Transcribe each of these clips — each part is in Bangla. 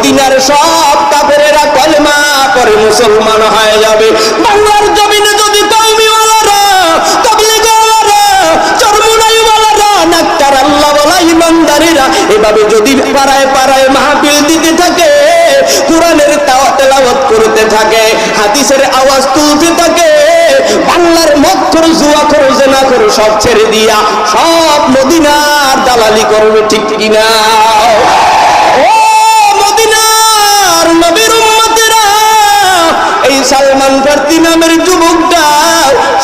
মদিনার সব কাপড়েরা কলমা পরে মুসলমান হয়ে যাবে। বাংলার জমিনে যদি কৌমিওয়ালারা তবলিগওয়ালারা, চরমুনাইওয়ালারা নাক্তার আল্লাহ বলা ইমানদারেরা এভাবে যদি পাড়ায় পাড়ায় মাহফিল দিতে থাকে, কোরআনের তেলাওয়াত করতে থাকে, হাদিসের আওয়াজ তুলতে থাকে, বাংলার মক্ষর জুয়া করে জেনা করে সব ছেড়ে দিয়া সব মদিনার দালালি করবে ঠিক কিনা? সালমান ফার্তি নামের যুবকটা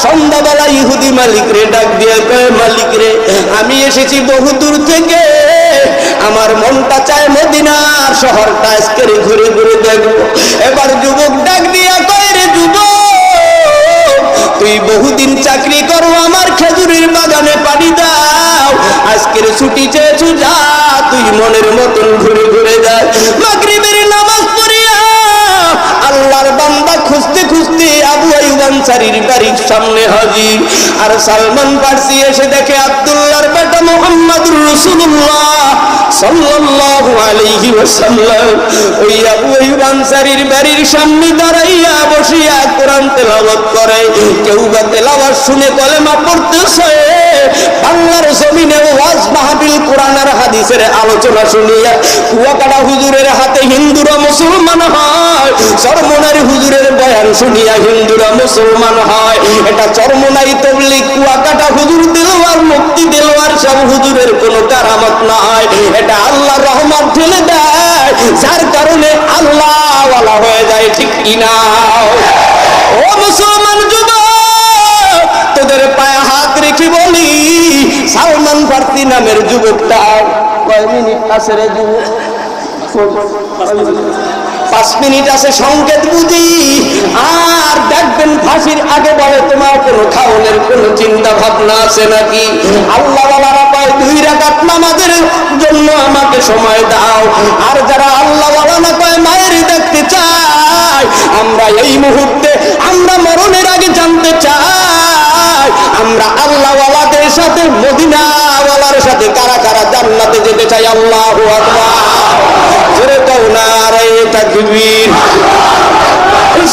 সন্ধ্যাবেলা ইহুদি মালিক রে ডাক দিয়ে কয় মালিক রে আমি এসেছি বহু দূর থেকে। আমার মনটা চায় মদিনার শহরটা আজকে ঘুরে ঘুরে দেখব। এবার যুবক ডাক দিয়া কয়, রে যুবক, তুই বহুদিন চাকরি করো, আমার খেজুরের বাগানে পানি দাও। আজকের ছুটি চেয়েছু, যা, তুই মনের মতন ঘুরে ঘুরে যা। মাগরিবের নামাজ আনসারীর বাড়ির সামনে হাজির। আর সালমান ফার্সি এসে দেখে আব্দুল্লাহর বেটা মুহাম্মদুর রাসূলুল্লাহ সাল্লাল্লাহু আলাইহি ওয়াসাল্লাম। ওই আবু আইয়ুব আনসারীর বাড়ির সামনে দাঁড়াইয়া বসিয়া তেলাওয়াত করে। কেউ বা তেলাওয়াত শুনে কলেমা পড়তেছে। বাংলার জমিনে ওয়াজ মাহফিল, কোরআন আর হাদিসের আলোচনা শুনিয়া কুয়াকাটা হুজুরের হাতে হিন্দুরা মুসলমান হয়। চরমনারি হুজুরের বয়ান শুনিয়া হিন্দুরা মুসলমান হয়। এটা চরমনাই তবলিগ কুয়াকাটা হুজুর দিলওয়ার মুক্তি দিলওয়ার সব হুজুরের কোনো কারামত নয়। এটা আল্লাহ রহমত ঢেলে দেয়। যার কারণে আল্লাহ ওয়ালা হয়ে যায়, ঠিক কিনা? ও মুসলমান যুবক, তোদের পায়ে হাত রেখে বলি, সালমান ফার্সি নামের যুবকটা, কয় মিনিট আছে রে যুবক? পাঁচ মিনিট আছে সংকেত বুঝি। আর দেখবেন ফাঁসির আগে বলে, তোমার কোনো খাওয়ানোর কোনো চিন্তা ভাবনা আছে নাকি? আল্লাহ পায় দুই রাকাত নামাজের জন্য আমাকে সময় দাও। আর যারা আল্লাহ পায় মায়ের দেখতে চায় আমরা এই মুহূর্তে, আমরা মরণের আগে জানতে চাই, আমরা আল্লাহওয়ালাদের সাথে মদিনাওয়ালার সাথে, কারা কারা জান্নাতে যেতে চাই আল্লাহ জোরে কও না রে তাকবীর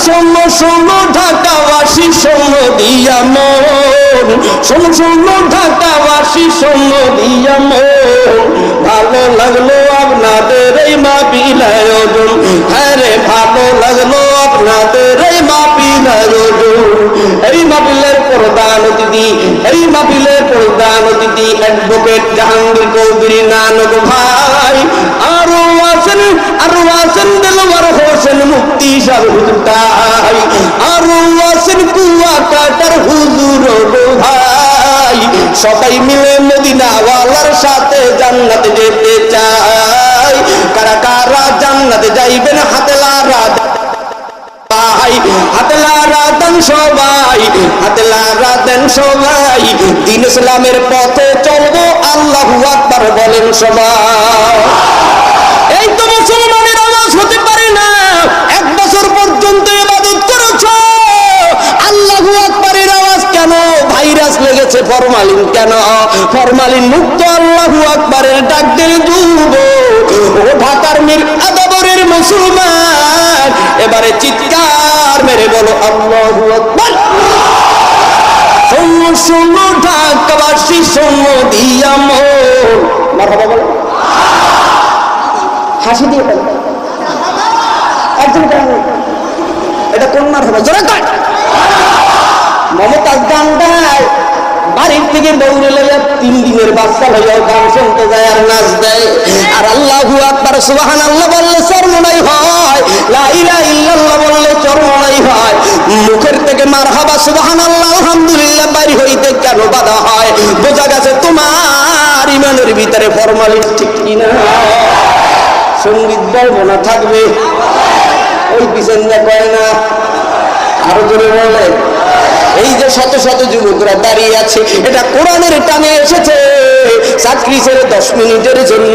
শোনো শোনো, ঢাকাবাসী, শোনো, দিয়া মন। শোনো শোনো, ঢাকাবাসী, শোনো, দিয়া মন। ভালো লাগল আপনাদের এই মাহফিল আয়োজন। হ্যাঁ রে, ভালো লাগল আপনাদের এই মাহফিল আয়োজন। এই মাহফিলের প্রধান অতিথি, এই মাহফিলের প্রধান অতিথি অ্যাডভোকেট জাহাঙ্গীর চৌধুরী নানক ভাই। আরও আছেন আরও আছেন হোসেন সার হুজুরটাই আরও আছেন কুয়া কাটার হুজুর ভাই। সবাই মিলে মদিনাওয়ালার সাথে জান্নাতে যেতে চাই। কারা কারা জান্নাতে যাইবেন হাতে লারা দেন সবাই দেন সবাই। দিন ইসলামের পথে চলবো, আল্লাহ আকবার বলেন সবাই। এই তো মুসলমানের আওয়াজ হতে পারে না এক বছর পর্যন্ত ইবাদত করেছ আল্লাহু আকবারের আওয়াজ কেন লেগেছে ফরমালিন কেন? ফরমালিন মুক্ত আল্লাহু আকবারের ডাক দিয়ে যুব ও ঢাকার মির আদাবরের মুসলমান। এবারে চিৎকার মেরে বলো, আল্লাহু আকবার। শোনো শোনো, ঢাকাবাসী, শোনো, দিয়া মন। মারহাবা বলো হাসি দিয়ে বলো। একজন এটা কোন মার হবে জোরে কর। মমতাজ গান গায় বাড়ির থেকে দৌড়ে লইয়া তিন দিনের বাচ্চা লইয়া গান শুনতে যায় আর নাচ দেয়। আর আল্লাহু আকবার সুবহান আল্লাহ বললে চরমনাই হয়। লা ইলাহা ইল্লাল্লাহ বললে চরমনাই হয়। মুখের থেকে মারহাবা সুবহান আল্লাহ আলহামদুলিল্লাহ বাড়ি হইতে কেন বাধা হয়? বোঝা গেছে তোমার ইমানের ভিতরে ফরমালিন ঠিক কিনা। সংগীত গাইব না, থাকবে। ওই পিছন কয় না, আরও জোরে বলে এই যে শত শত যুবকরা দাঁড়িয়ে আছে, এটা কোরআনের টানে এসেছে। চাকরি ছেড়ে দশ মিনিটের জন্য